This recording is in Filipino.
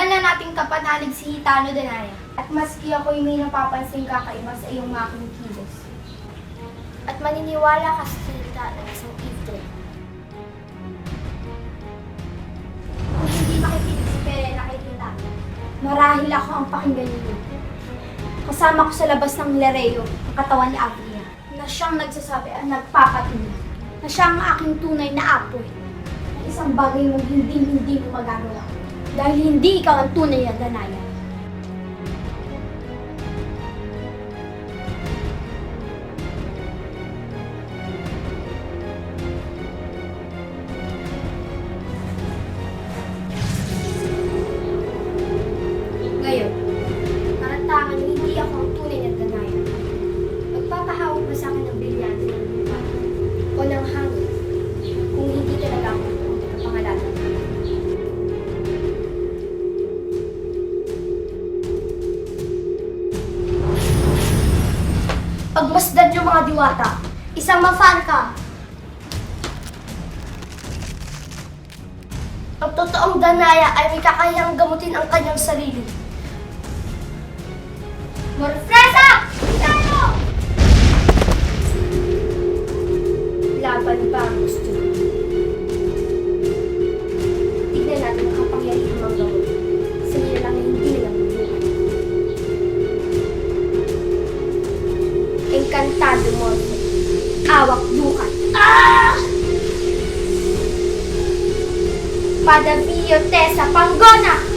Matagal na nating kapanalig si Hitano Denaya. At maski ako'y may napapansin kakaiba sa iyong aking kilos. At maniniwala ka sa salita ng isang eavesdrop. Kung hindi makikinig si Perena kay Hitano, marahil ako ang pakinggan niyo. Kasama ko sa labas ng Lereo, ang katawan ni Avria, na siyang nagsasabi at nagpapatunay, na siya ang aking tunay na apoy, na isang bagay mong hindi-hindi mo magagawa. Dahil hindi ikaw ang tunay na danaya. Pagmasdan yung mga diwata, isang mafan ka. Ang totoong danaya ay may kakayang gamutin ang kanyang sarili. Morfresa! Tayo! Laban ba ang gusto? Tignan natin ang Encantado Morfe. Awak dukat. Ah! Padavio Tessa Pangona!